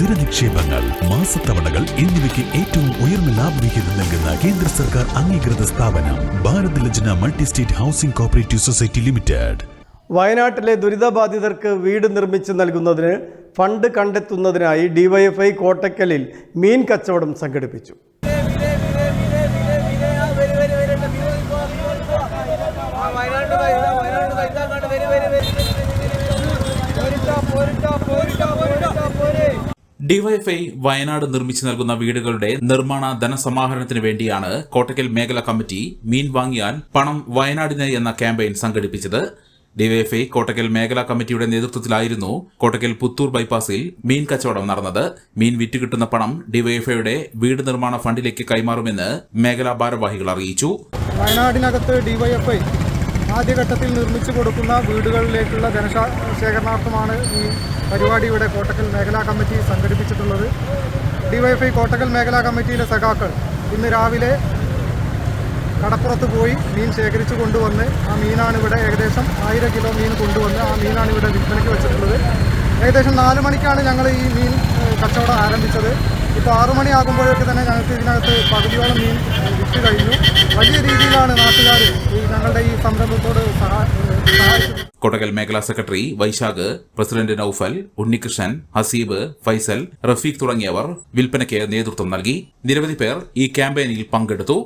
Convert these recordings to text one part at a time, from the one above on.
സ്ഥിര നിക്ഷേപങ്ങൾ മാസത്തവണകൾ എന്നിവയ്ക്ക് ഏറ്റവും ഉയർന്ന ലാഭവിഹിതം നൽകുന്ന കേന്ദ്ര സർക്കാർ അംഗീകൃത സ്ഥാപനം Bharat Lajna multi state housing cooperative society limited. വയനാട്ടിലെ ദുരിതബാധിതർക്ക് വീട് നിർമ്മിച്ച് നൽകുന്നതിന് ഫണ്ട് കണ്ടെത്തുന്നതിനായി ഡിവൈഎഫ്ഐ കോട്ടക്കലിൽ മീൻ കച്ചവടം സംഘടിപ്പിച്ചു. ഡിവൈഎഫ്ഐ വയനാട് നിർമ്മിച്ചു നൽകുന്ന വീടുകളുടെ നിർമ്മാണ ധനസമാഹരണത്തിന് വേണ്ടിയാണ് കോട്ടക്കൽ മേഖലാ കമ്മിറ്റി മീൻ വാങ്ങിയാൽ പണം വയനാടിന് എന്ന ക്യാമ്പയിൻ സംഘടിപ്പിച്ചത്. ഡിവൈഎഫ്ഐ കോട്ടക്കൽ മേഖലാ കമ്മിറ്റിയുടെ നേതൃത്വത്തിലായിരുന്നു കോട്ടക്കൽ പുത്തൂർ ബൈപ്പാസിൽ മീൻ കച്ചവടം നടന്നത്. മീൻ വിറ്റുകിട്ടുന്ന പണം ഡിവൈഎഫ്ഐയുടെ വീട് നിർമ്മാണ ഫണ്ടിലേക്ക് കൈമാറുമെന്ന് മേഖലാ ഭാരവാഹികൾ അറിയിച്ചു. വയനാടിനകത്ത് ഡിവൈഎഫ്ഐ ആദ്യഘട്ടത്തിൽ നിർമ്മിച്ചു കൊടുക്കുന്ന വീടുകളിലേക്കുള്ള ധനശേഖരണാർത്ഥമാണ് ഈ പരിപാടി ഇവിടെ കോട്ടക്കൽ മേഖലാ കമ്മിറ്റി സംഘടിപ്പിച്ചിട്ടുള്ളത്. ഡിവൈഎഫ്ഐ കോട്ടക്കൽ മേഖലാ കമ്മിറ്റിയിലെ സഖാക്കൾ ഇന്ന് രാവിലെ കടപ്പുറത്ത് പോയി മീൻ ശേഖരിച്ചു കൊണ്ടുവന്ന് ആ മീനാണ് ഇവിടെ ഏകദേശം ആയിരം കിലോ മീൻ കൊണ്ടുവന്ന് ആ മീനാണ് ഇവിടെ വിൽപ്പനയ്ക്ക് വെച്ചിട്ടുള്ളത്. ഏകദേശം നാല് മണിക്കാണ് ഞങ്ങൾ ഈ മീൻ കച്ചവടം ആരംഭിച്ചത്. ഇപ്പോൾ ആറു മണിയാകുമ്പോഴേക്ക് തന്നെ ഞങ്ങൾക്ക് ഇതിനകത്ത് പകുതിയോളം മീൻ വിറ്റ് കഴിഞ്ഞു. വലിയ രീതിയിലാണ് നാട്ടുകാർ ഞങ്ങളുടെ ഈ സംരംഭത്തോട് കോട്ടക്കൽ മേഖലാ സെക്രട്ടറി വൈശാഖ് പ്രസിഡന്റ് നൌഫൽ ഉണ്ണികൃഷ്ണൻ ഹസീബ് ഫൈസൽ റഫീഖ് തുടങ്ങിയവർ വിൽപ്പനയ്ക്ക് നേതൃത്വം നൽകി. നിരവധി പേർ ഈ ക്യാമ്പയിനിൽ പങ്കെടുത്തു.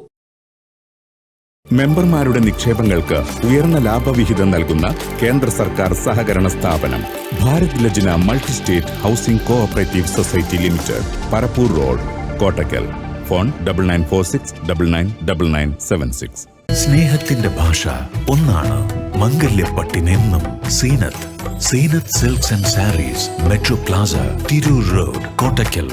മെമ്പർമാരുടെ നിക്ഷേപങ്ങൾക്ക് ഉയർന്ന ലാഭവിഹിതം നൽകുന്ന കേന്ദ്ര സർക്കാർ സഹകരണ സ്ഥാപനം. Bharat Lajna multi state housing cooperative society limited Parappur road Kottakkal. Phone double nine four six double nine double nine seven six. സ്നേഹത്തിന്റെ ഭാഷ ഒന്നാണ് മംഗല്യപ്പട്ടിനെന്നും Zeenath. Zeenath silks and saris metro plaza Tirur road Kottakkal